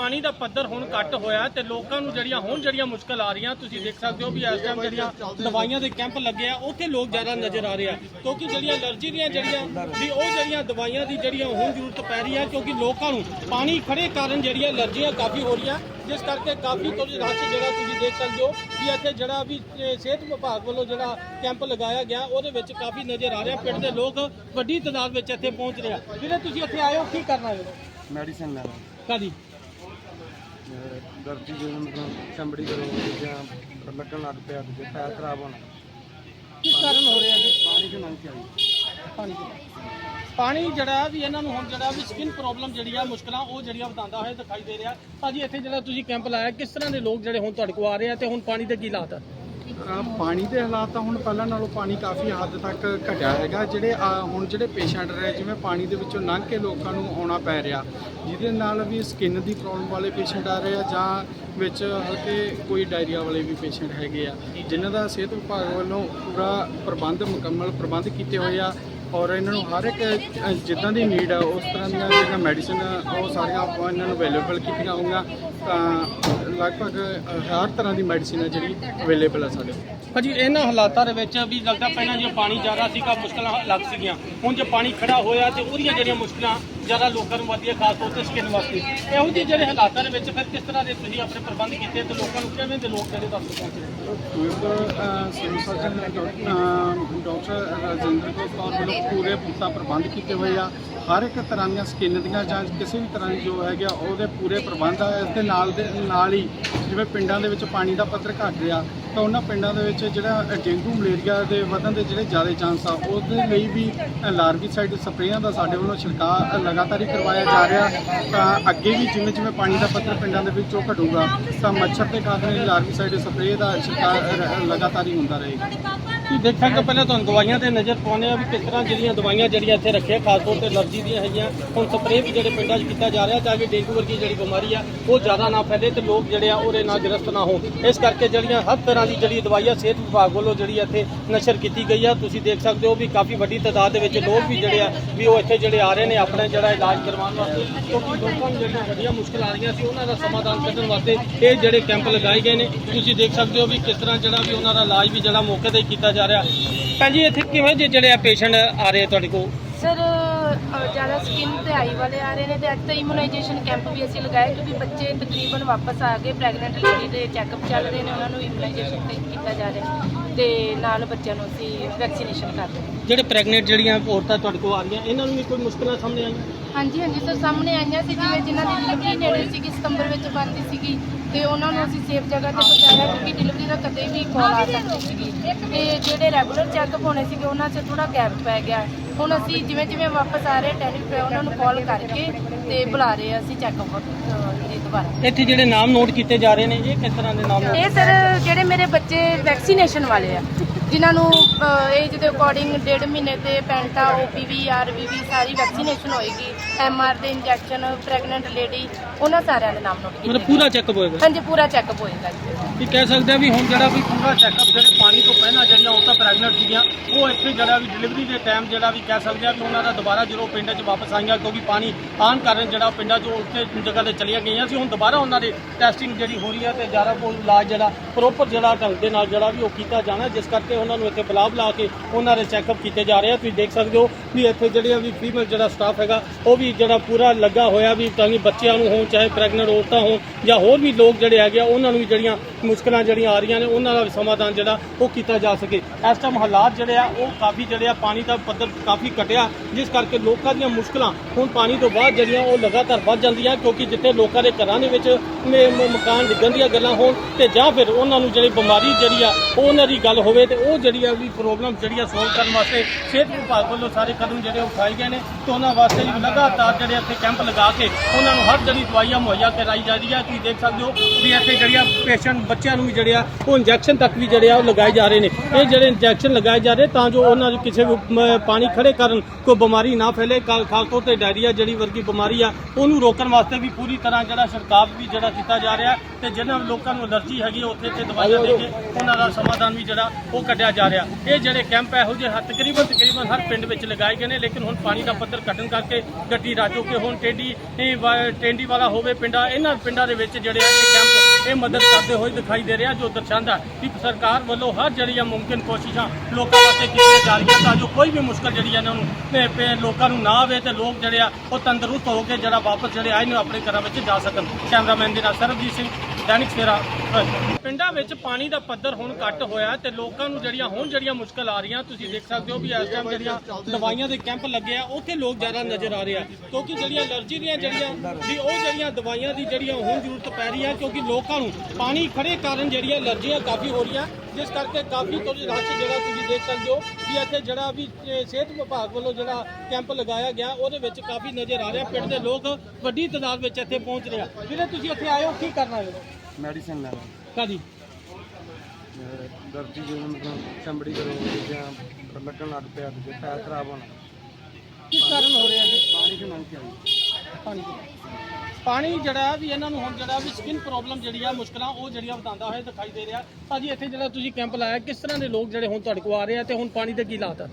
ਪਾਣੀ ਦਾ ਪੱਧਰ ਹੁਣ ਘੱਟ ਹੋਇਆ ਤੇ ਲੋਕਾਂ ਨੂੰ ਜਿਹੜੀਆਂ ਹੁਣ ਜਿਹੜੀਆਂ ਮੁਸ਼ਕਲ ਆ ਰਹੀਆਂ ਤੁਸੀਂ ਦੇਖ ਸਕਦੇ ਹੋ ਵੀ ਇਸ ਟਾਈਮ ਜਿਹੜੀਆਂ ਦਵਾਈਆਂ ਦੇ ਕੈਂਪ ਲੱਗੇ ਆ ਉੱਥੇ ਲੋਕ ਜ਼ਿਆਦਾ ਨਜ਼ਰ ਆ ਰਹੇ ਆ। ਕਿਉਂਕਿ ਜਿਹੜੀਆਂ ਅਲਰਜੀ ਦੀਆਂ ਜਿਹੜੀਆਂ ਵੀ ਉਹ ਜਿਹੜੀਆਂ ਦਵਾਈਆਂ ਦੀ ਜਿਹੜੀਆਂ ਹੁਣ ਜ਼ਰੂਰਤ ਪੈ ਰਹੀ ਆ ਕਿਉਂਕਿ ਲੋਕਾਂ ਨੂੰ ਪਾਣੀ ਖੜੇ ਕਾਰਨ ਜਿਹੜੀਆਂ ਅਲਰਜੀਆਂ ਕਾਫੀ ਹੋ ਰਹੀਆਂ ਜਿਸ ਕਰਕੇ ਕਾਫੀ ਥੋੜੀ ਰਸ਼ ਜਿਹੜਾ ਤੁਸੀਂ ਦੇਖ ਸਕਦੇ ਹੋ ਵੀ ਇੱਥੇ ਜਿਹੜਾ ਵੀ ਸਿਹਤ ਵਿਭਾਗ ਵੱਲੋਂ ਜਿਹੜਾ ਕੈਂਪ ਲਗਾਇਆ ਗਿਆ ਉਹਦੇ ਵਿੱਚ ਕਾਫੀ ਨਜ਼ਰ ਆ ਰਿਹਾ ਪਿੰਡ ਦੇ ਲੋਕ ਵੱਡੀ ਤਾਦਾਦ ਵਿੱਚ ਇੱਥੇ ਪਹੁੰਚ ਰਹੇ ਆ। ਵੀਰੇ ਤੁਸੀਂ ਇੱਥੇ ਆਏ ਹੋ ਕੀ ਕਰਨਾ ਹੈ? ਮੈਡੀਸਨ ਲੈਣਾ। ਕਾਦੀ ਦਰਦੀ ਜਿਵੇਂ ਮਤਲਬ ਚਮੜੀ ਦੇ ਰੋਗ ਜਾਂ ਲੱਗਣ ਲੱਗ ਪਿਆ ਤੇ ਪੈਰ ਖਰਾਬ ਹੋਣਾ। ਕਿਸ ਕਾਰਨ ਹੋ ਰਿਹਾ ਜੀ? ਪਾਣੀ ਚ ਨੰਗ ਆਈ ਪਾਣੀ ਪਾਣੀ ਜਿਹੜਾ ਵੀ ਇਹਨਾਂ ਨੂੰ ਹੁਣ ਜਿਹੜਾ ਵੀ ਸਕਿਨ ਪ੍ਰੋਬਲਮ ਜਿਹੜੀ ਆ ਮੁਸ਼ਕਲਾਂ ਉਹ ਜਿਹੜੀਆਂ ਵਧਾਉਂਦਾ ਹੋਇਆ ਦਿਖਾਈ ਦੇ ਰਿਹਾ। ਭਾਜੀ ਇੱਥੇ ਜਿਹੜਾ ਤੁਸੀਂ ਕੈਂਪ ਲਾਇਆ ਕਿਸ ਤਰ੍ਹਾਂ ਦੇ ਲੋਕ ਜਿਹੜੇ ਹੁਣ ਤੁਹਾਡੇ ਕੋਲ ਆ ਰਹੇ ਆ ਤੇ ਹੁਣ ਪਾਣੀ ਦੇ ਕੀ ਹਾਲਾਤ ਆ? ਪਾਣੀ ਦੇ ਹਾਲਾਤ ਤਾਂ ਹੁਣ ਪਹਿਲਾਂ ਨਾਲੋਂ ਪਾਣੀ ਕਾਫੀ ਹੱਦ ਤੱਕ ਘਟਿਆ ਹੈਗਾ। ਜਿਹੜੇ ਹੁਣ ਜਿਹੜੇ ਪੇਸ਼ੈਂਟ ਰਹੇ, ਜਿਵੇਂ ਪਾਣੀ ਦੇ ਵਿੱਚੋਂ ਲੰਘ ਕੇ ਲੋਕਾਂ ਨੂੰ ਆਉਣਾ ਪੈ ਰਿਹਾ, ਜਿਹਦੇ ਨਾਲ ਵੀ ਸਕਿਨ ਦੀ ਪ੍ਰੋਬਲਮ ਵਾਲੇ ਪੇਸ਼ੈਂਟ ਆ ਰਹੇ ਆ ਜਾਂ ਵਿੱਚ ਹਲਕੇ ਕੋਈ ਡਾਇਰੀਆ ਵਾਲੇ ਵੀ ਪੇਸ਼ੈਂਟ ਹੈਗੇ ਆ। ਜਿਨ੍ਹਾਂ ਦਾ ਸਿਹਤ ਵਿਭਾਗ ਵੱਲੋਂ ਪੂਰਾ ਪ੍ਰਬੰਧ ਮੁਕੰਮਲ ਪ੍ਰਬੰਧ ਕੀਤੇ ਹੋਏ ਆ। ਔਰ ਇਹਨਾਂ ਨੂੰ ਹਰ ਇੱਕ ਅ, ਜਿੱਦਾਂ ਦੀ ਨੀਡ ਆ ਉਸ ਤਰ੍ਹਾਂ ਦੀਆਂ ਜਿਹੜੀਆਂ ਮੈਡੀਸਨ ਉਹ ਸਾਰੀਆਂ ਆਪਾਂ ਇਹਨਾਂ ਨੂੰ ਅਵੇਲੇਬਲ ਕੀਤੀਆਂ ਹੋਈਆਂ ਤਾਂ ਲਗਭਗ ਅ, ਹਰ ਤਰ੍ਹਾਂ ਦੀ ਮੈਡੀਸਨ ਹੈ ਜਿਹੜੀ ਅਵੇਲੇਬਲ ਆ ਸਾਡੇ ਕੋਲ। ਭਾਜੀ, ਇਹਨਾਂ ਹਾਲਾਤਾਂ ਦੇ ਵਿੱਚ ਵੀ ਲੱਗਦਾ ਪਹਿਲਾਂ ਜੇ ਪਾਣੀ ਜ਼ਿਆਦਾ ਸੀਗਾ, ਮੁਸ਼ਕਲਾਂ ਲੱਗ ਸੀਗੀਆਂ। ਹੁਣ ਜੇ ਪਾਣੀ ਖੜਾ ਹੋਇਆ ਤੇ ਉਹਦੀਆਂ ਜਿਹੜੀਆਂ ਮੁਸ਼ਕਲਾਂ ਜ਼ਿਆਦਾ ਲੋਕਾਂ ਨੂੰ ਵੱਧਦੀਆਂ, ਖਾਸ ਤੌਰ ਤੇ ਸਕਿਨ ਵਾਸਤੇ, ਇਹੋ ਜਿਹੇ ਜਿਹੜੇ ਹਾਲਾਤਾਂ ਦੇ ਵਿੱਚ ਫਿਰ ਕਿਸ ਤਰ੍ਹਾਂ ਦੇ ਤੁਸੀਂ ਆਪਣੇ ਪ੍ਰਬੰਧ ਕੀਤੇ ਤੇ ਲੋਕਾਂ ਨੂੰ ਕਿਵੇਂ ਦੇ ਲੋਕ ਜਿਹੜੇ ਤੁਹਾਨੂੰ ਪਹੁੰਚ ਡਾਕਟਰ ਰਾਜਿੰਦਰ ਕੌਰ ਵੱਲੋਂ ਪੂਰੇ ਪੁਖਤਾ ਪ੍ਰਬੰਧ ਕੀਤੇ ਹੋਏ ਆ। ਹਰ ਇੱਕ ਤਰ੍ਹਾਂ ਦੀਆਂ ਸਕਿਨ ਦੀਆਂ ਜਾਂ ਕਿਸੇ ਵੀ ਤਰ੍ਹਾਂ ਦੀ ਜੋ ਹੈਗਾ ਉਹਦੇ ਪੂਰੇ ਪ੍ਰਬੰਧ ਆ। ਇਸ ਦੇ ਨਾਲ ਦੇ, ਨਾਲ ਹੀ ਜਿਵੇਂ ਪਿੰਡਾਂ ਦੇ ਵਿੱਚ ਪਾਣੀ ਦਾ ਪੱਧਰ ਘਟ ਰਿਹਾ ਤਾਂ ਉਹਨਾਂ ਪਿੰਡਾਂ ਦੇ ਵਿੱਚ ਜਿਹੜਾ ਡੇਂਗੂ ਮਲੇਰੀਆ ਦੇ ਵਧਣ ਦੇ ਜਿਹੜੇ ਜ਼ਿਆਦਾ ਚਾਂਸ ਆ, ਉਹਦੇ ਲਈ ਵੀ ਲਾਰਵੀਸਾਈਡ ਸਪਰੇਆਂ ਦਾ ਸਾਡੇ ਵੱਲੋਂ ਛਿੜਕਾਅ ਲਗਾਤਾਰ ਹੀ ਕਰਵਾਇਆ ਜਾ ਰਿਹਾ। ਤਾਂ ਅੱਗੇ ਵੀ ਜਿਵੇਂ ਜਿਵੇਂ ਪਾਣੀ ਦਾ ਪੱਧਰ ਪਿੰਡਾਂ ਦੇ ਵਿੱਚੋਂ ਘਟੂਗਾ, ਤਾਂ ਮੱਛਰ ਦੇ ਕਾਰਨ ਲਾਰਵੀਸਾਈਡ ਸਪਰੇਅ ਦਾ ਛਿੜਕਾਅ ਲਗਾਤਾਰ ਹੀ ਹੁੰਦਾ ਰਹੇਗਾ। ਤੁਸੀਂ ਦੇਖਾਂਗੇ ਪਹਿਲਾਂ ਤੁਹਾਨੂੰ ਦਵਾਈਆਂ ਤੇ ਨਜ਼ਰ ਪਾਉਂਦੇ ਆ ਵੀ ਕਿਸ ਤਰ੍ਹਾਂ ਜਿਹੜੀਆਂ ਦਵਾਈਆਂ ਜਿਹੜੀਆਂ ਇੱਥੇ ਰੱਖੀਆਂ, ਖਾਸ ਤੌਰ ਤੇ ਅਲਰਜੀ ਦੀਆਂ ਹੈਗੀਆਂ, ਹੁਣ ਸਪਰੇਅ ਵੀ ਜਿਹੜੇ ਪਿੰਡਾਂ 'ਚ ਕੀਤਾ ਜਾ ਰਿਹਾ ਤਾਂ ਕਿ ਡੇਂਗੂ ਵਰਗੀ ਜਿਹੜੀ ਬਿਮਾਰੀ ਆ, ਉਹ ਜ਼ਿਆਦਾ ਨਾ ਫੈਲੇ ਤੇ ਲੋਕ ਜਿਹੜੇ ਆ ਉਹਦੇ ਨਾਲ ਗ੍ਰਸਤ ਨਾ ਹੋਣ। ਇਸ ਕਰਕੇ ਜਿਹੜੀਆਂ ਹਰ ਤਰ੍ਹਾਂ ਦੀ ਜਿਹੜੀ ਦਵਾਈਆਂ ਸਿਹਤ ਵਿਭਾਗ ਵੱਲੋਂ ਜਿਹੜੀ ਇੱਥੇ ਨਸ਼ਰ ਕੀਤੀ ਗਈ ਆ। ਤੁਸੀਂ ਦੇਖ ਸਕਦੇ ਹੋ ਵੀ ਕਾਫੀ ਵੱਡੀ ਤਾਦਾਦ ਦੇ ਵਿੱਚ ਲੋਕ ਵੀ ਜਿਹੜੇ ਆ ਵੀ ਉਹ ਇੱਥੇ ਜਿਹੜੇ ਆ ਰਹੇ ਨੇ ਆਪਣੇ ਜਿਹੜਾ ਇਲਾਜ ਕਰਵਾਉਣ ਵਾਸਤੇ। ਕਿਉਂਕਿ ਲੋਕਾਂ ਨੂੰ ਜਿਹੜੀਆਂ ਵੱਡੀਆਂ ਮੁਸ਼ਕਲ ਆ ਰਹੀਆਂ ਸੀ ਉਹਨਾਂ ਦਾ ਸਮਾਧਾਨ ਕੱਢਣ ਵਾਸਤੇ ਇਹ ਜਿਹੜੇ ਕੈਂਪ ਲਗਾਏ ਗਏ ਨੇ। ਤੁਸੀਂ ਦੇਖ ਸਕਦੇ ਹੋ ਵੀ ਕਿਸ ਤਰ੍ਹਾਂ ਜਿਹੜਾ ਵੀ ਉਹਨਾਂ ਦਾ ਇਲਾਜ ਵੀ ਜਿਹੜਾ ਮੌਕੇ ਤੇ ਕੀਤਾ ਜਾ ਰਿਹਾ। ਭੈਣ ਜੀ ਇੱਥੇ ਕਿਵੇਂ ਜਿਹੇ ਜਿਹੜੇ ਆ ਪੇਸ਼ੈਂਟ ਆ ਰਹੇ ਆ ਤੁਹਾਡੇ ਕੋਲ? ਜ਼ਿਆਦਾ ਸਕਿਨ ਤੇ ਆਈ ਵਾਲੇ ਆ ਰਹੇ ਨੇ ਤੇ ਅੱਜ ਤਾਂ ਇਮੂਨਾਈਜੇਸ਼ਨ ਕੈਂਪ ਵੀ ਅਸੀਂ ਲਗਾਏ ਕਿਉਂਕਿ ਬੱਚੇ ਤਕਰੀਬਨ ਵਾਪਸ ਆ ਗਏ ਪ੍ਰੈਗਨੈਂਟ ਲੇਡੀ ਦੇ ਚੈੱਕਅਪ ਚੱਲ ਰਹੇ ਨੇ ਉਹਨਾਂ ਨੂੰ ਇਮੂਨਾਈਜੇਸ਼ਨ ਤੇ ਕੀਤਾ ਜਾ ਰਿਹਾ ਤੇ ਨਾਲ ਬੱਚਿਆਂ ਨੂੰ ਅਸੀਂ ਵੈਕਸੀਨੇਸ਼ਨ ਕਰ ਰਹੇ ਹਾਂ। ਜਿਹੜੇ ਪ੍ਰੈਗਨੈਂਟ ਜਿਹੜੀਆਂ ਔਰਤਾਂ ਤੁਹਾਡੇ ਕੋਲ ਆ ਰਹੀਆਂ ਇਹਨਾਂ ਨੂੰ ਵੀ ਕੋਈ ਮੁਸ਼ਕਲਾਂ ਸਾਹਮਣੇ ਆਈਆਂ? ਹਾਂਜੀ ਹਾਂਜੀ ਸਰ ਸਾਹਮਣੇ ਆਈਆਂ ਸੀ ਜਿਵੇਂ ਜਿਨ੍ਹਾਂ ਦੀ ਡਿਲੀਵਰੀ ਨੇੜੇ ਸੀਗੀ ਸਤੰਬਰ ਵਿੱਚ ਬਣਦੀ ਸੀਗੀ ਤੇ ਉਹਨਾਂ ਨੂੰ ਅਸੀਂ ਸੇਫ ਜਗ੍ਹਾ ਤੇ ਪਹੁੰਚਾਇਆ ਕਿਉਂਕਿ ਡਿਲੀਵਰੀ ਦਾ ਕਦੇ ਵੀ ਕਾਲ ਆ ਸਕਦੀ ਸੀਗੀ। ਤੇ ਜਿਹੜੇ ਰੈਗੂਲਰ ਚੈੱਕਅਪ ਹੋਣੇ ਸੀਗੇ ਉਹਨਾਂ 'ਚ ਥੋੜਾ ਗੈਪ ਪੈ ਗਿਆ। ਹੁਣ ਅਸੀਂ ਜਿਵੇਂ ਜਿਵੇਂ ਵਾਪਸ ਆ ਰਹੇ ਟੈਲੀਫੋਨ ਉਹਨਾਂ ਨੂੰ ਕਾਲ ਕਰਕੇ ਤੇ ਬੁਲਾ ਰਹੇ ਆ ਅਸੀਂ ਚੈੱਕਅਪ ਲਈ ਦੁਬਾਰਾ। ਇੱਥੇ ਜਿਹੜੇ ਨਾਮ ਨੋਟ ਕੀਤੇ ਜਾ ਰਹੇ ਨੇ ਇਹ ਕਿਸ ਤਰ੍ਹਾਂ ਦੇ ਨਾਮ ਇਹ ਸਰ ਜਿਹੜੇ ਮੇਰੇ ਬੱਚੇ ਵੈਕਸੀਨੇਸ਼ਨ ਵਾਲੇ ਆ ਜਿਨ੍ਹਾਂ ਨੂੰ ਏਜ ਦੇ ਅਕੋਰਡਿੰਗ ਡੇਢ ਮਹੀਨੇ ਤੇ ਪੈਂਟਾ ਓਪੀਵੀ ਆਰਵੀਵੀ ਸਾਰੀ ਵੈਕਸੀਨੇਸ਼ਨ ਹੋਏਗੀ। ਐਮਆਰ ਦੇ ਇੰਜੈਕਸ਼ਨ ਪ੍ਰੈਗਨੈਂਟ ਲੇਡੀ ਉਹਨਾਂ ਸਾਰਿਆਂ ਦੇ ਨਾਮ ਨੋਟ ਕੀਤੇ ਮਤਲਬ ਪੂਰਾ ਚੈੱਕਅਪ ਹੋਏਗਾ? ਹਾਂਜੀ ਪੂਰਾ ਚੈੱਕਅਪ ਹੋਏਗਾ ਜੀ। ਵੀ ਕਹਿ ਸਕਦੇ ਆ ਵੀ ਹੁਣ ਜਿਹੜਾ ਵੀ ਪੂਰਾ ਚੈੱਕਅਪ ਜਿਹੜੇ ਪਾਣੀ ਤੋਂ ਪਹਿਲਾਂ ਜਿਹੜੀਆਂ ਉਹ ਤਾਂ ਪ੍ਰੈਗਨੈਂਟ ਸੀਗੀਆਂ ਉਹ ਇੱਥੇ ਜਿਹੜਾ ਵੀ ਡਿਲੀਵਰੀ ਦੇ ਟਾਈਮ ਜਿਹੜਾ ਵੀ ਕਹਿ ਸਕਦੇ ਆ ਵੀ ਉਹਨਾਂ ਦਾ ਦੁਬਾਰਾ ਜਦੋਂ ਪਿੰਡ 'ਚ ਵਾਪਸ ਆਈਆਂ ਕਿਉਂਕਿ ਪਾਣੀ ਆਉਣ ਕਾਰਨ ਜਿਹੜਾ ਪਿੰਡਾਂ 'ਚੋਂ ਉੱਥੇ ਜਗ੍ਹਾ ਤੇ ਚਲੀਆਂ ਗਈਆਂ ਸੀ ਹੁਣ ਦੁਬਾਰਾ ਉਹਨਾਂ ਦੀ ਟੈਸਟਿੰਗ ਜਿਹੜੀ ਹੋ ਰਹੀ ਹੈ ਤੇ ਜ਼ਿਆਦਾ ਕੋਲ ਇਲਾਜ ਜਿਹੜਾ ਪ੍ਰੋਪਰ ਜਿਹੜਾ ਢੰਗ ਦੇ ਨਾਲ ਜਿਹੜਾ ਵੀ ਉਹ ਕੀਤਾ ਜਾਣਾ ਜਿਸ ਕਰਕੇ ਉਹਨਾਂ ਨੂੰ ਇੱਥੇ ਬੁਲਾ ਬੁਲਾ ਕੇ ਉਹਨਾਂ ਦੇ ਚੈੱਕਅਪ ਕੀਤੇ ਜਾ ਰਹੇ ਆ। ਤੁਸੀਂ ਦੇਖ ਸਕਦੇ ਹੋ ਵੀ ਇੱਥੇ ਜਿਹੜੇ ਵੀ ਫੀਮੇਲ ਜਿਹੜਾ ਸਟਾਫ ਹੈਗਾ ਉਹ ਵੀ ਜਿਹੜਾ ਪੂਰਾ ਲੱਗਾ ਹੋਇਆ ਵੀ ਤਾਂ ਕਿ ਬੱਚਿਆਂ ਨੂੰ ਹੋਣ, ਚਾਹੇ ਪ੍ਰੈਗਨੈਂਟ ਔਰਤਾਂ ਹੋਣ ਜਾਂ ਹੋਰ ਵੀ ਲੋਕ ਜਿਹੜੇ ਹੈਗੇ ਆ, ਉਹਨਾਂ ਨੂੰ ਵੀ ਜਿਹੜੀਆਂ ਮੁਸ਼ਕਲਾਂ ਜਿਹੜੀਆਂ ਆ ਰਹੀਆਂ ਨੇ, ਉਹਨਾਂ ਦਾ ਵੀ ਸਮਾਧਾਨ ਜਿਹੜਾ ਉਹ ਕੀਤਾ ਜਾ ਸਕੇ। ਇਸ ਟਾਈਮ ਹਾਲਾਤ ਜਿਹੜੇ ਆ, ਉਹ ਕਾਫੀ ਜਿਹੜੇ ਆ, ਪਾਣੀ ਦਾ ਪੱਧਰ ਕਾਫੀ ਘਟਿਆ, ਜਿਸ ਕਰਕੇ ਲੋਕਾਂ ਦੀਆਂ ਮੁਸ਼ਕਲਾਂ ਹੁਣ ਪਾਣੀ ਤੋਂ ਬਾਅਦ ਜਿਹੜੀਆਂ ਉਹ ਲਗਾਤਾਰ ਵੱਧ ਜਾਂਦੀਆਂ, ਕਿਉਂਕਿ ਜਿੱਥੇ ਲੋਕਾਂ ਦੇ ਘਰਾਂ ਦੇ ਵਿੱਚ ਮਕਾਨ ਡਿੱਗਣ ਦੀਆਂ ਗੱਲਾਂ ਹੋਣ ਤੇ ਜਾਂ ਫਿਰ ਉਹਨਾਂ ਨੂੰ ਜਿਹੜੀ ਬਿਮਾਰੀ ਜਿਹੜੀ ਆ, ਉਹ ਉਹਨਾਂ ਦੀ ਗੱਲ ਹੋਵੇ ਤੇ ਉਹ ਜਿਹੜੀ ਆ ਵੀ ਪ੍ਰੋਬਲਮ ਜਿਹੜੀ ਆ ਸੋਲਵ ਕਰਨ ਵਾਸਤੇ ਸਿਹਤ ਵਿਭਾਗ ਵੱਲੋਂ ਸਾਰੇ ਕਦਮ ਜਿਹੜੇ ਉਠਾਏ ਗਏ ਨੇ ਤੇ ਉਹਨਾਂ ਵਾਸਤੇ ਵੀ ਲਗਾਤਾਰ ਜਿਹੜੇ ਇੱਥੇ ਕੈਂਪ ਲਗਾ ਕੇ ਉਹਨਾਂ ਨੂੰ ਹਰ ਜਿਹੜੀ ਦਵਾਈਆਂ ਮੁਹੱਈਆ ਕਰਾਈ ਜਾ ਰਹੀ ਆ। ਤੁਸੀਂ ਦੇਖ ਸਕਦੇ ਹੋ ਵੀ ਇੱਥੇ ਜਿਹੜੀਆਂ ਪੇਸ਼ੈਂਟ ਬੱਚਿਆਂ ਨੂੰ ਵੀ ਜਿਹੜੇ ਆ ਉਹ ਇੰਜੈਕਸ਼ਨ ਤੱਕ ਵੀ ਜਿਹੜੇ ਆ ਉਹ ਲਗਾਏ ਜਾ ਰਹੇ ਨੇ। ਇਹ ਜਿਹੜੇ ਇੰਜੈਕਸ਼ਨ ਲਗਾਏ ਜਾ ਰਹੇ ਤਾਂ ਜੋ ਉਹਨਾਂ ਨੂੰ ਕਿਸੇ ਪਾਣੀ ਖੜੇ ਕਰਨ ਕੋਈ ਬਿਮਾਰੀ ਨਾ ਫੈਲੇ। ਖਾ- ਖਾਸ ਤੌਰ ਤੇ ਡਾਇਰੀਆ ਜਿਹੜੀ ਵਰਗੀ ਬਿਮਾਰੀ ਆ ਉਹਨੂੰ ਰੋਕਣ ਵਾਸਤੇ ਵੀ ਪੂਰੀ ਤਰ੍ਹਾਂ ਜਿਹੜਾ ਛਿੜਕਾਵ ਵੀ ਜਿਹੜਾ ਕੀਤਾ ਜਾ ਰਿਹਾ ਤੇ ਜਿਹਨਾਂ ਲੋਕਾਂ ਨੂੰ ਅਲਰਜੀ ਹੈਗੀ ਆ, ਉੱਥੇ ਤੇ ਦਵਾਈਆਂ ਦੇ ਕੇ ਉਹਨਾਂ ਦਾ ਸਮਾਧਾਨ ਵੀ ਜਿਹੜਾ ਉਹ ਕੱਢਿਆ ਜਾ ਰਿਹਾ। ਇਹ ਜਿਹੜੇ ਕੈਂਪ ਇਹੋ ਜਿਹੇ ਹਰ ਤਕਰੀਬਨ ਤਕਰੀਬਨ ਹਰ ਪਿੰਡ ਵਿੱਚ ਲਗਾਏ ਗਏ ਨੇ ਲੇਕਿਨ ਹੁਣ ਪਾਣੀ ਦਾ ਪੱਧਰ ਘਟਣ ਕਰਕੇ ਗੱਡੀ ਰਾਜੋ ਕੇ ਹੁਣ ਟੇਂਡੀ ਇਹ ਟੇਂਡੀ ਵਾਲਾ ਹੋਵੇ ਪਿੰਡਾਂ ਇਹਨਾਂ ਪਿੰਡਾਂ ਦੇ ਵਿੱਚ ਜਿਹੜੇ ਆ ਇਹ ਕੈਂਪ ਇਹ ਮਦਦ ਕਰਦੇ ਹੋਏ ਦਿਖਾਈ ਦੇ ਰਿਹਾ ਜੋ ਦਰਸਾਉਂਦਾ ਕਿ ਸਰਕਾਰ ਵੱਲੋਂ ਹਰ ਜਿਹੜੀਆਂ ਮੁਮਕਿਨ ਕੋਸ਼ਿਸ਼ਾਂ ਲੋਕਾਂ ਵਾਸਤੇ ਕੀਤੀਆਂ ਜਾ ਰਹੀਆਂ ਤਾਂ ਜੋ ਕੋਈ ਵੀ ਮੁਸ਼ਕਲ ਜਿਹੜੀ ਆ ਇਹਨਾਂ ਨੂੰ ਲੋਕਾਂ ਨੂੰ ਨਾ ਆਵੇ ਤੇ ਲੋਕ ਜਿਹੜੇ ਆ ਉਹ ਤੰਦਰੁਸਤ ਹੋ ਕੇ ਜਿਹੜਾ ਵਾਪਸ ਜਿਹੜੇ ਆਏ ਨੇ ਆਪਣੇ ਘਰਾਂ ਵਿੱਚ ਜਾ ਸਕਣ। ਕੈਮਰਾਮੈਨ ਦੇ ਨਾਲ ਸਰਬਜੀਤ ਸਿੰਘ ਦੈਨਿਕ ਸਵੇਰਾ ਪਿੰਡਾਂ ਵਿੱਚ ਪਾਣੀ ਦਾ ਪੱਧਰ ਹੁਣ ਘੱਟ ਹੋਇਆ ਤੇ ਲੋਕਾਂ ਨੂੰ ਜਿਹੜੀਆਂ ਹੁਣ ਜਿਹੜੀਆਂ ਮੁਸ਼ਕਲ ਆ ਰਹੀਆਂ, ਤੁਸੀਂ ਦੇਖ ਸਕਦੇ ਹੋ ਵੀ ਇਸ ਟਾਈਮ ਜਿਹੜੀਆਂ ਦਵਾਈਆਂ ਦੇ ਕੈਂਪ ਲੱਗੇ ਆ, ਉੱਥੇ ਲੋਕ ਜ਼ਿਆਦਾ ਨਜ਼ਰ ਆ ਰਹੇ ਆ। ਕਿਉਂਕਿ ਜਿਹੜੀਆਂ ਅਲਰਜੀ ਦੀਆਂ ਜਿਹੜੀਆਂ ਵੀ ਉਹ ਜਿਹੜੀਆਂ ਦਵਾਈਆਂ ਦੀ ਜਿਹੜੀਆਂ ਹੁਣ ਜ਼ਰੂਰਤ ਪੈ ਰਹੀ ਆ, ਕਿਉਂਕਿ ਲੋਕਾਂ ਨੂੰ ਪਾਣੀ ਖੜੇ ਕਾਰਨ ਜਿਹੜੀਆਂ ਅਲਰਜੀਆਂ ਕਾਫੀ ਹੋ ਰਹੀਆਂ, ਜਿਸ ਕਰਕੇ ਕਾਫੀ ਥੋੜੀ ਰਸ਼ ਜਿਹੜਾ ਤੁਸੀਂ ਦੇਖ ਸਕਦੇ ਹੋ ਕਿ ਇੱਥੇ ਜਿਹੜਾ ਵੀ ਸਿਹਤ ਵਿਭਾਗ ਵੱਲੋਂ ਜਿਹੜਾ ਕੈਂਪ ਲਗਾਇਆ ਗਿਆ, ਉਹਦੇ ਵਿੱਚ ਕਾਫੀ ਨਜ਼ਰ ਆ ਰਿਹਾ। ਪਿੰਡ ਦੇ ਲੋਕ ਵੱਡੀ ਤਾਦਾਦ ਵਿੱਚ ਇੱਥੇ ਪਹੁੰਚ ਰਹੇ ਆ। ਵੀਰੇ, ਤੁਸੀਂ ਇੱਥੇ ਆਏ ਹੋ, ਕੀ ਕਰਨਾ ਹੈ? ਮੈਡੀਸਨ ਲੈਣਾ। ਕਾਦੀ ਦਰਦੀ ਜਿਵੇਂ ਮਤਲਬ ਚਮੜੀ ਦੇ ਰੋਗ ਜਾਂ ਲੱਗਣ ਲੱਗ ਪਿਆ ਤੇ ਪੈਰ ਖਰਾਬ ਹੋਣਾ। ਕਿਸ ਕਾਰਨ ਹੋ ਰਿਹਾ ਜੀ? ਪਾਣੀ ਦੀ ਮੰਗ ਆਈ ਪਾਣੀ ਪਾਣੀ ਜਿਹੜਾ ਵੀ ਇਹਨਾਂ ਨੂੰ ਹੁਣ ਜਿਹੜਾ ਵੀ ਸਕਿਨ ਪ੍ਰੋਬਲਮ ਜਿਹੜੀ ਆ ਮੁਸ਼ਕਲਾਂ ਉਹ ਜਿਹੜੀਆਂ ਵਧਾਉਂਦਾ ਹੋਇਆ ਦਿਖਾਈ ਦੇ ਰਿਹਾ। ਭਾਜੀ ਇੱਥੇ ਜਿਹੜਾ ਤੁਸੀਂ ਕੈਂਪ ਲਾਇਆ ਕਿਸ ਤਰ੍ਹਾਂ ਦੇ ਲੋਕ ਜਿਹੜੇ ਹੁਣ ਤੁਹਾਡੇ ਕੋਲ ਆ ਰਹੇ ਆ ਤੇ ਹੁਣ ਪਾਣੀ ਦੇ ਕੀ ਹਾਲਾਤ ਆ?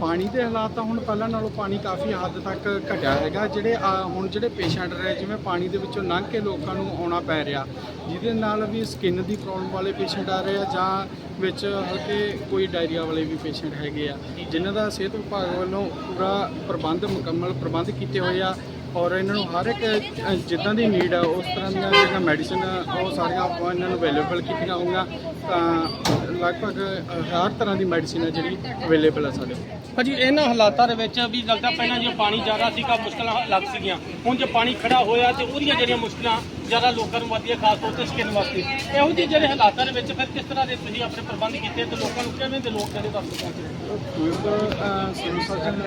ਪਾਣੀ ਦੇ ਹਾਲਾਤ ਤਾਂ ਹੁਣ ਪਹਿਲਾਂ ਨਾਲੋਂ ਪਾਣੀ ਕਾਫੀ ਹੱਦ ਤੱਕ ਘਟਿਆ ਹੈਗਾ। ਜਿਹੜੇ ਹੁਣ ਜਿਹੜੇ ਪੇਸ਼ੈਂਟ ਰਹੇ, ਜਿਵੇਂ ਪਾਣੀ ਦੇ ਵਿੱਚੋਂ ਲੰਘ ਕੇ ਲੋਕਾਂ ਨੂੰ ਆਉਣਾ ਪੈ ਰਿਹਾ, ਜਿਹਦੇ ਨਾਲ ਵੀ ਸਕਿਨ ਦੀ ਪ੍ਰੋਬਲਮ ਵਾਲੇ ਪੇਸ਼ੈਂਟ ਆ ਰਹੇ ਆ, ਜਾਂ ਵਿੱਚ ਹਲਕੇ ਕੋਈ ਡਾਇਰੀਆ ਵਾਲੇ ਵੀ ਪੇਸ਼ੈਂਟ ਹੈਗੇ ਆ, ਜਿਨ੍ਹਾਂ ਦਾ ਸਿਹਤ ਵਿਭਾਗ ਵੱਲੋਂ ਪੂਰਾ ਪ੍ਰਬੰਧ ਮੁਕੰਮਲ ਪ੍ਰਬੰਧ ਕੀਤੇ ਹੋਏ ਆ। ਔਰ ਇਹਨਾਂ ਨੂੰ ਹਰ ਇੱਕ ਅ, ਜਿੱਦਾਂ ਦੀ ਨੀਡ ਆ ਉਸ ਤਰ੍ਹਾਂ ਦੀਆਂ ਜਿਹੜੀਆਂ ਮੈਡੀਸਨ ਉਹ ਸਾਰੀਆਂ ਆਪਾਂ ਇਹਨਾਂ ਨੂੰ ਅਵੇਲੇਬਲ ਕੀਤੀਆਂ ਹੋਈਆਂ। ਤਾਂ ਲਗਭਗ ਅ, ਹਰ ਤਰ੍ਹਾਂ ਦੀ ਮੈਡੀਸਨ ਹੈ ਜਿਹੜੀ ਅਵੇਲੇਬਲ ਆ ਸਾਡੇ ਕੋਲ। ਭਾਜੀ ਇਹਨਾਂ ਹਾਲਾਤਾਂ ਦੇ ਵਿੱਚ ਵੀ ਲੱਗਦਾ ਪਹਿਲਾਂ ਜੇ ਪਾਣੀ ਜ਼ਿਆਦਾ ਸੀਗਾ ਮੁਸ਼ਕਲਾਂ ਲੱਗ ਸੀਗੀਆਂ। ਹੁਣ ਜੇ ਪਾਣੀ ਖੜਾ ਹੋਇਆ ਤੇ ਉਹਦੀਆਂ ਜਿਹੜੀਆਂ ਮੁਸ਼ਕਲਾਂ ਜ਼ਿਆਦਾ ਲੋਕਾਂ ਨੂੰ ਵੱਧਦੀਆਂ ਖਾਸ ਤੌਰ ਤੇ ਸਕਿਨ ਵਾਸਤੇ ਇਹੋ ਜਿਹੇ ਜਿਹੜੇ ਹਾਲਾਤਾਂ ਦੇ ਵਿੱਚ ਫਿਰ ਕਿਸ ਤਰ੍ਹਾਂ ਦੇ ਤੁਸੀਂ ਆਪਣੇ ਪ੍ਰਬੰਧ ਕੀਤੇ ਤੇ ਲੋਕਾਂ ਨੂੰ ਕਿਵੇਂ ਦੇ ਲੋਕ ਜਿਹੜੇ ਤੁਹਾਨੂੰ ਪਹੁੰਚ? ਰਹੇ civil surgeon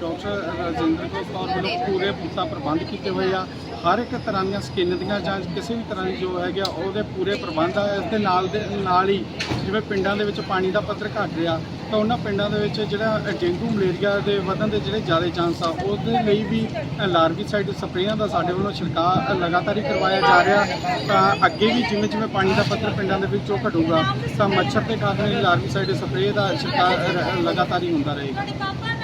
doctor Rajinder Kaur ਵੱਲੋਂ ਪੂਰੇ ਪੁਖਤਾ ਪ੍ਰਬੰਧ ਕੀਤੇ ਹੋਏ ਆ ਹਰ ਇੱਕ ਤਰ੍ਹਾਂ ਦੀਆਂ ਸਕਿਨ ਦੀਆਂ ਜਾਂ ਕਿਸੇ ਵੀ ਤਰ੍ਹਾਂ ਦੀ ਜੋ ਹੈਗਾ ਉਹਦੇ ਪੂਰੇ ਪ੍ਰਬੰਧ ਆ ਇਸ ਦੇ ਨਾਲ ਦੇ ਨਾਲ ਹੀ ਜਿਵੇਂ ਪਿੰਡਾਂ ਦੇ ਵਿੱਚ ਪਾਣੀ ਦਾ ਪੱਧਰ ਘਟ ਰਿਹਾ ਤਾਂ ਉਹਨਾਂ ਪਿੰਡਾਂ ਦੇ ਵਿੱਚ ਜਿਹੜਾ ਡੇਂਗੂ ਮਲੇਰੀਆ ਦੇ ਵਧਣ ਦੇ ਜਿਹੜੇ ਜ਼ਿਆਦਾ ਚਾਂਸ ਆ, ਉਹਦੇ ਲਈ ਵੀ ਲਾਰਵੀਸਾਈਡ ਸਪਰੇਆਂ ਦਾ ਸਾਡੇ ਵੱਲੋਂ ਛਿੜਕਾਅ ਲਗਾਤਾਰ ਹੀ ਕਰਵਾਇਆ ਜਾ ਰਿਹਾ। ਤਾਂ ਅੱਗੇ ਵੀ ਜਿਵੇਂ ਜਿਵੇਂ ਪਾਣੀ ਦਾ ਪੱਧਰ ਪਿੰਡਾਂ ਦੇ ਵਿੱਚੋਂ ਘਟੂਗਾ, ਤਾਂ ਮੱਛਰ ਦੇ ਕਾਰਨ ਲਾਰਵੀਸਾਈਡ ਸਪਰੇਅ ਦਾ ਛਿੜਕਾਅ ਰ- ਲਗਾਤਾਰ ਹੀ ਹੁੰਦਾ ਰਹੇਗਾ।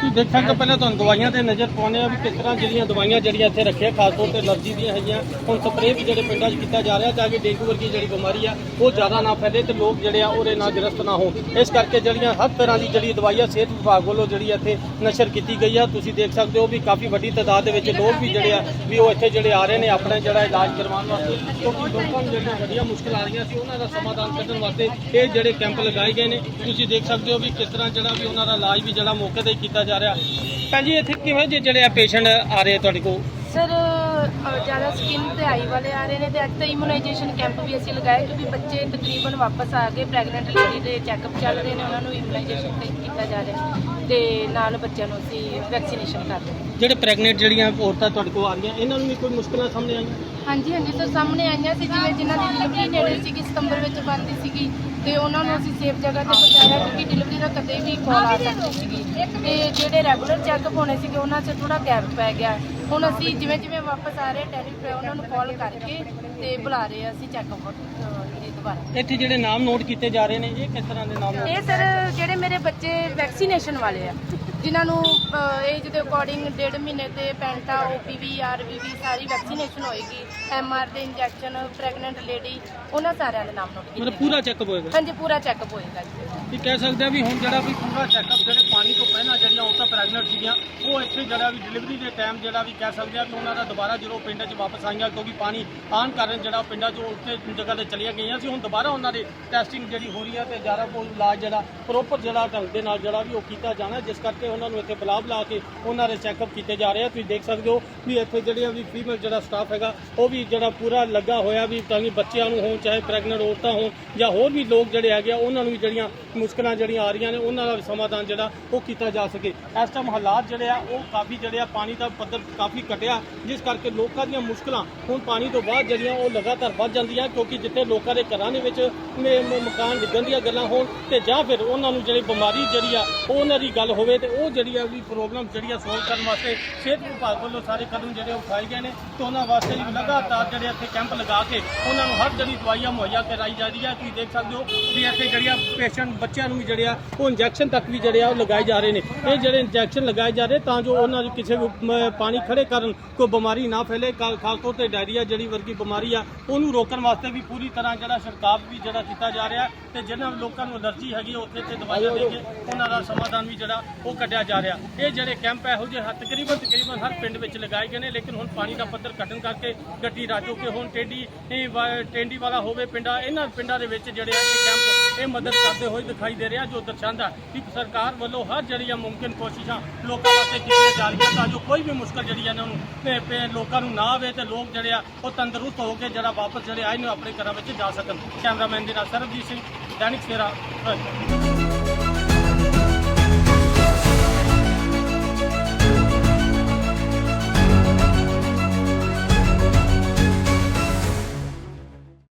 ਤੁਸੀਂ ਦੇਖਿਆ ਕਿ ਪਹਿਲਾਂ ਤੁਹਾਨੂੰ ਦਵਾਈਆਂ ਤੇ ਨਜ਼ਰ ਪਾਉਂਦੇ ਆ ਵੀ ਕਿਸ ਤਰ੍ਹਾਂ ਜਿਹੜੀਆਂ ਦਵਾਈਆਂ ਜਿਹੜੀਆਂ ਇੱਥੇ ਰੱਖੀਆਂ, ਖਾਸ ਤੌਰ ਤੇ ਅਲਰਜੀ ਦੀਆਂ ਹੈਗੀਆਂ। ਹੁਣ ਸਪਰੇਅ ਵੀ ਜਿਹੜੇ ਪਿੰਡਾਂ 'ਚ ਕੀਤਾ ਜਾ ਰਿਹਾ ਤਾਂ ਕਿ ਡੇਂਗੂ ਵਰਗੀ ਜਿਹੜੀ ਬਿਮਾਰੀ ਆ, ਉਹ ਜ਼ਿਆਦਾ ਨਾ ਫੈਲੇ ਤੇ ਲੋਕ ਜਿਹੜੇ ਆ, ਉਹਦੇ ਨਾਲ ਗ੍ਰਸਤ ਨਾ ਹੋਣ। ਇਸ ਕਰਕੇ ਜਿਹੜੀਆਂ ਹਰ ਤਰ੍ਹਾਂ ਦੀ ਜਿਹੜੀ ਦਵਾਈ ਦਵਾਈਆਂ ਸਿਹਤ ਵਿਭਾਗ ਵੱਲੋਂ ਜਿਹੜੀ ਇੱਥੇ ਨਸ਼ਰ ਕੀਤੀ ਗਈ ਆ, ਤੁਸੀਂ ਦੇਖ ਸਕਦੇ ਹੋ ਵੀ ਕਾਫੀ ਵੱਡੀ ਤਾਦਾਦ ਦੇ ਵਿੱਚ ਲੋਕ ਵੀ ਜਿਹੜੇ ਆ, ਵੀ ਉਹ ਇੱਥੇ ਜਿਹੜੇ ਆ ਰਹੇ ਨੇ ਆਪਣਾ ਜਿਹੜਾ ਇਲਾਜ ਕਰਵਾਉਣ ਵਾਸਤੇ। ਕਿਉਂਕਿ ਲੋਕਾਂ ਨੂੰ ਜਿਹੜੀਆਂ ਵੱਡੀਆਂ ਮੁਸ਼ਕਲ ਆ ਰਹੀਆਂ ਸੀ, ਉਹਨਾਂ ਦਾ ਸਮਾਧਾਨ ਕੱਢਣ ਵਾਸਤੇ ਇਹ ਜਿਹੜੇ ਕੈਂਪ ਲਗਾਏ ਗਏ ਨੇ। ਤੁਸੀਂ ਦੇਖ ਸਕਦੇ ਹੋ ਵੀ ਕਿਸ ਤਰ੍ਹਾਂ ਜਿਹੜਾ ਵੀ ਉਹਨਾਂ ਦਾ ਇਲਾਜ ਵੀ ਜਿਹੜਾ ਮੌਕੇ ਤੇ ਕੀਤਾ ਜਾ ਰਿਹਾ। ਭੈਣ ਜੀ ਇੱਥੇ ਕਿਵੇਂ ਜੇ ਜਿਹੜੇ ਆ ਪੇਸ਼ੈਂਟ ਆ ਰਹੇ ਆ ਤੁਹਾਡੇ ਕੋਲ? ਜ਼ਿਆਦਾ ਸਕਿਨ ਤੇ ਆਈ ਵਾਲੇ ਆ ਰਹੇ ਨੇ ਤੇ ਅੱਜ ਤਾਂ ਇਮੂਨਾਈਜੇਸ਼ਨ ਕੈਂਪ ਵੀ ਅਸੀਂ ਲਗਾਏ ਕਿਉਂਕਿ ਬੱਚੇ ਤਕਰੀਬਨ ਵਾਪਸ ਆ ਗਏ ਪ੍ਰੈਗਨੈਂਟ ਲੇਡੀ ਦੇ ਚੈੱਕਅਪ ਚੱਲ ਰਹੇ ਨੇ ਉਹਨਾਂ ਨੂੰ ਇਮੂਨਾਈਜੇਸ਼ਨ ਕੀਤਾ ਜਾ ਰਿਹਾ ਤੇ ਨਾਲ ਬੱਚਿਆਂ ਨੂੰ ਅਸੀਂ ਵੈਕਸੀਨੇਸ਼ਨ ਕਰ ਰਹੇ ਹਾਂ। ਜਿਹੜੇ ਪ੍ਰੈਗਨੈਂਟ ਜਿਹੜੀਆਂ ਔਰਤਾਂ ਤੁਹਾਡੇ ਕੋਲ ਆ ਰਹੀਆਂ ਇਹਨਾਂ ਨੂੰ ਵੀ ਕੋਈ ਮੁਸ਼ਕਲਾਂ ਸਾਹਮਣੇ ਆਈਆਂ? ਹਾਂਜੀ ਹਾਂਜੀ ਸਰ ਸਾਹਮਣੇ ਆਈਆਂ ਸੀ ਜਿਵੇਂ ਜਿਨ੍ਹਾਂ ਦੀ ਡਿਲੀਵਰੀ ਨੇੜੇ ਸੀਗੀ ਸਤੰਬਰ ਵਿੱਚ ਬਣਦੀ ਸੀਗੀ ਤੇ ਉਹਨਾਂ ਨੂੰ ਅਸੀਂ ਸੇਫ ਜਗ੍ਹਾ ਤੇ ਪਹੁੰਚਾਇਆ ਕਿਉਂਕਿ ਡਿਲੀਵਰੀ ਦਾ ਕਦੇ ਵੀ ਕਾਲ ਆ ਸਕਦੀ ਸੀਗੀ। ਤੇ ਜਿਹੜੇ ਰੈਗੂਲਰ ਚੈੱਕਅਪ ਹੋਣੇ ਸੀਗੇ ਉਹਨਾਂ 'ਚ ਥੋੜਾ ਗੈਪ ਪੈ ਗਿਆ। ਹੁਣ ਅਸੀਂ ਜਿਵੇਂ ਜਿਵੇਂ ਵਾਪਸ ਆ ਰਹੇ ਟੈਲੀਫੋਨ ਉਹਨਾਂ ਨੂੰ ਕਾਲ ਕਰਕੇ ਤੇ ਬੁਲਾ ਰਹੇ ਆ ਅਸੀਂ ਚੈੱਕਅਪ ਲਈ ਦੁਬਾਰਾ। ਇੱਥੇ ਜਿਹੜੇ ਨਾਮ ਨੋਟ ਕੀਤੇ ਜਾ ਰਹੇ ਨੇ ਇਹ ਕਿਸ ਤਰ੍ਹਾਂ ਦੇ ਨਾਮ ਇਹ ਸਰ ਜਿਹੜੇ ਮੇਰੇ ਬੱਚੇ ਵੈਕਸੀਨੇਸ਼ਨ ਵਾਲੇ ਆ। ਜਿਨ੍ਹਾਂ ਨੂੰ ਏਜ ਦੇ ਅਕੋਰਡਿੰਗ ਡੇਢ ਮਹੀਨੇ ਤੇ ਪੈਂਟਾ ਓਪੀਵੀ ਆਰਵੀਵੀ ਸਾਰੀ ਵੈਕਸੀਨੇਸ਼ਨ ਹੋਏਗੀ ਐਮਆਰ ਦੇ ਇੰਜੈਕਸ਼ਨ ਪ੍ਰੈਗਨੈਂਟ ਲੇਡੀ ਉਹਨਾਂ ਸਾਰਿਆਂ ਦੇ ਨਾਮ ਨੋਟ ਕੀਤੇ ਮਤਲਬ ਪੂਰਾ ਚੈੱਕਅਪ ਹੋਏਗਾ? ਹਾਂਜੀ ਪੂਰਾ ਚੈੱਕਅਪ ਹੋਏਗਾ ਜੀ। ਵੀ ਕਹਿ ਸਕਦੇ ਆ ਵੀ ਹੁਣ ਜਿਹੜਾ ਵੀ ਪੂਰਾ ਚੈੱਕਅਪ ਜਿਹੜੇ ਪਾਣੀ ਤੋਂ ਪਹਿਲਾਂ ਜਿਹੜੀਆਂ ਔਰਤਾਂ ਪ੍ਰੈਗਨੈਂਟ ਸੀਗੀਆਂ ਉਹ ਇੱਥੇ ਜਿਹੜਾ ਵੀ ਡਿਲੀਵਰੀ ਦੇ ਟਾਈਮ ਜਿਹੜਾ ਵੀ ਕਹਿ ਸਕਦੇ ਆ ਵੀ ਉਹਨਾਂ ਦਾ ਦੁਬਾਰਾ ਜਦੋਂ ਪਿੰਡ 'ਚ ਵਾਪਸ ਆਈਆਂ ਕਿਉਂਕਿ ਪਾਣੀ ਆਉਣ ਕਾਰਨ ਜਿਹੜਾ ਉਹ ਪਿੰਡਾਂ 'ਚੋਂ ਉੱਥੇ ਜਗ੍ਹਾ ਤੇ ਚਲੀਆਂ ਗਈਆਂ ਸੀ ਹੁਣ ਦੁਬਾਰਾ ਉਹਨਾਂ ਦੀ ਟੈਸਟਿੰਗ ਜਿਹੜੀ ਹੋ ਰਹੀ ਹੈ ਤੇ ਜ਼ਿਆਦਾ ਕੋਈ ਇਲਾਜ ਜਿਹੜਾ ਪ੍ਰੋਪਰ ਜਿਹੜਾ ਢੰਗ ਦੇ ਨਾਲ ਜਿਹੜਾ ਵੀ ਉਹ ਕੀਤਾ ਜਾਣਾ ਜਿਸ ਕਰਕੇ ਉਹਨਾਂ ਨੂੰ ਇੱਥੇ ਬੁਲਾ ਬੁਲਾ ਕੇ ਉਹਨਾਂ ਦੇ ਚੈੱਕਅਪ ਕੀਤੇ ਜਾ ਰਹੇ ਆ। ਤੁਸੀਂ ਦੇਖ ਸਕਦੇ ਹੋ ਵੀ ਇੱਥੇ ਜਿਹੜੀਆਂ ਵੀ ਫੀਮੇਲ ਜਿਹੜਾ ਸਟਾਫ ਹੈਗਾ, ਉਹ ਵੀ ਜਿਹੜਾ ਪੂਰਾ ਲੱਗਾ ਹੋਇਆ ਵੀ ਤਾਂ ਕਿ ਬੱਚਿਆਂ ਨੂੰ ਹੋਣ, ਚਾਹੇ ਪ੍ਰੈਗਨੈਂਟ ਔਰਤਾਂ ਹੋਣ ਜਾਂ ਹੋਰ ਵੀ ਲੋਕ ਜਿਹੜੇ ਹੈਗੇ ਆ, ਉਹਨਾਂ ਨੂੰ ਵੀ ਜਿਹੜੀਆਂ ਮੁਸ਼ਕਲਾਂ ਜਿਹੜੀਆਂ ਆ ਰਹੀਆਂ ਨੇ, ਉਹਨਾਂ ਦਾ ਵੀ ਸਮਾਧਾਨ ਜਿਹੜਾ ਉਹ ਕੀਤਾ ਜਾ ਸਕੇ। ਇਸ ਟਾਈਮ ਹਾਲਾਤ ਜਿਹੜੇ ਆ, ਉਹ ਕਾਫੀ ਜਿਹੜੇ ਆ ਪਾਣੀ ਦਾ ਪੱਧਰ ਕਾਫੀ ਘਟਿਆ, ਜਿਸ ਕਰਕੇ ਲੋਕਾਂ ਦੀਆਂ ਮੁਸ਼ਕਲਾਂ ਹੁਣ ਪਾਣੀ ਤੋਂ ਬਾਅਦ ਜਿਹੜੀਆਂ ਉਹ ਲਗਾਤਾਰ ਵੱਧ ਜਾਂਦੀਆਂ, ਕਿਉਂਕਿ ਜਿੱਥੇ ਲੋਕਾਂ ਦੇ ਘਰਾਂ ਦੇ ਵਿੱਚ ਮਕਾਨ ਡਿੱਗਣ ਦੀਆਂ ਗੱਲਾਂ ਹੋਣ ਤੇ ਜਾਂ ਫਿਰ ਉਹਨਾਂ ਨੂੰ ਜਿਹੜੀ ਬਿਮਾਰੀ ਜਿਹੜੀ ਆ ਉਹ ਉਹਨਾਂ ਦੀ ਗੱਲ ਹੋਵੇ ਤੇ ਉਹ ਉਹ ਜਿਹੜੀ ਆ ਵੀ ਪ੍ਰੋਬਲਮ ਜਿਹੜੀ ਆ ਸੋਲਵ ਕਰਨ ਵਾਸਤੇ ਸਿਹਤ ਵਿਭਾਗ ਵੱਲੋਂ ਸਾਰੇ ਕਦਮ ਜਿਹੜੇ ਉਠਾਏ ਗਏ ਨੇ ਤੇ ਉਹਨਾਂ ਵਾਸਤੇ ਵੀ ਲਗਾਤਾਰ ਜਿਹੜੇ ਇੱਥੇ ਕੈਂਪ ਲਗਾ ਕੇ ਉਹਨਾਂ ਨੂੰ ਹਰ ਜਿਹੜੀ ਦਵਾਈਆਂ ਮੁਹੱਈਆ ਕਰਾਈ ਜਾ ਰਹੀ ਹੈ ਤੁਸੀਂ ਦੇਖ ਸਕਦੇ ਹੋ ਵੀ ਇੱਥੇ ਜਿਹੜੀਆਂ ਪੇਸ਼ੈਂਟ ਬੱਚਿਆਂ ਨੂੰ ਵੀ ਜਿਹੜੇ ਆ ਉਹ ਇੰਜੈਕਸ਼ਨ ਤੱਕ ਵੀ ਜਿਹੜੇ ਆ ਉਹ ਲਗਾਏ ਜਾ ਰਹੇ ਨੇ। ਇਹ ਜਿਹੜੇ ਇੰਜੈਕਸ਼ਨ ਲਗਾਏ ਜਾ ਰਹੇ ਤਾਂ ਜੋ ਉਹਨਾਂ ਨੂੰ ਕਿਸੇ ਪਾਣੀ ਖੜੇ ਕਾਰਨ, ਕੋਈ ਬਿਮਾਰੀ ਨਾ ਫੈਲੇ। ਖਾ- ਖਾਸ ਤੌਰ ਤੇ ਡਾਇਰੀਆ ਜਿਹੜੀ ਵਰਗੀ ਬਿਮਾਰੀ ਆ, ਉਹਨੂੰ ਰੋਕਣ ਵਾਸਤੇ ਵੀ ਪੂਰੀ ਤਰ੍ਹਾਂ ਜਿਹੜਾ ਛਿੜਕਾਵ ਵੀ ਜਿਹੜਾ ਕੀਤਾ ਜਾ ਰਿਹਾ ਤੇ ਜਿਹਨਾਂ ਲੋਕਾਂ ਨੂੰ ਅਲਰਜੀ ਹੈਗੀ ਉੱਥੇ ਤੇ ਦਵਾਈਆਂ ਦੇ ਕੇ ਉਹਨਾਂ ਦਾ ਸਮਾਧਾਨ ਵੀ ਜਿਹੜਾ ਉਹ ਕੱਢਿਆ ਜਾ ਰਿਹਾ। ਇਹ ਜਿਹੜੇ ਕੈਂਪ ਇਹੋ ਜਿਹੇ ਹੱਥ ਤਕਰੀਬਨ ਤਕਰੀਬਨ ਹਰ ਪਿੰਡ ਵਿੱਚ ਲਗਾਏ ਗਏ ਨੇ, ਲੇਕਿਨ ਹੁਣ ਪਾਣੀ ਦਾ ਪੱਧਰ ਘਟਣ ਕਰਕੇ ਗੱਡੀ ਰਾਜੋ ਕੇ ਹੁਣ ਟੇਡੀ ਟੇਂਡੀ ਵਾਲਾ ਹੋਵੇ ਪਿੰਡਾਂ, ਇਹਨਾਂ ਪਿੰਡਾਂ ਦੇ ਵਿੱਚ ਜਿਹੜੇ ਆ ਇਹ ਕੈਂਪ, ਇਹ ਮਦਦ ਕਰਦੇ ਹੋਏ ਦਿਖਾਈ ਦੇ ਰਿਹਾ, ਜੋ ਦਰਸਾਉਂਦਾ ਕਿ ਸਰਕਾਰ ਵੱਲੋਂ ਹਰ ਜਿਹੜੀਆਂ ਮੁਮਕਿਨ ਕੋਸ਼ਿਸ਼ਾਂ ਲੋਕਾਂ ਵਾਸਤੇ ਕੀਤੀਆਂ ਜਾ ਰਹੀਆਂ ਤਾਂ ਜੋ ਕੋਈ ਵੀ ਮੁਸ਼ਕਲ ਜਿਹੜੀ ਹੈ ਇਹਨਾਂ ਨੂੰ ਲੋਕਾਂ ਨੂੰ ਨਾ ਆਵੇ ਤੇ ਲੋਕ ਜਿਹੜੇ ਆ ਉਹ ਤੰਦਰੁਸਤ ਹੋ ਕੇ ਜਿਹੜਾ ਵਾਪਸ ਜਿਹੜੇ ਆਏ ਨੇ ਆਪਣੇ ਘਰਾਂ ਵਿੱਚ ਜਾ ਸਕਣ। ਕੈਮਰਾਮੈਨ ਦੇ ਨਾਲ ਸਰਬਜੀਤ ਸਿੰਘ, ਦੈਨਿਕ ਸਵੇਰਾ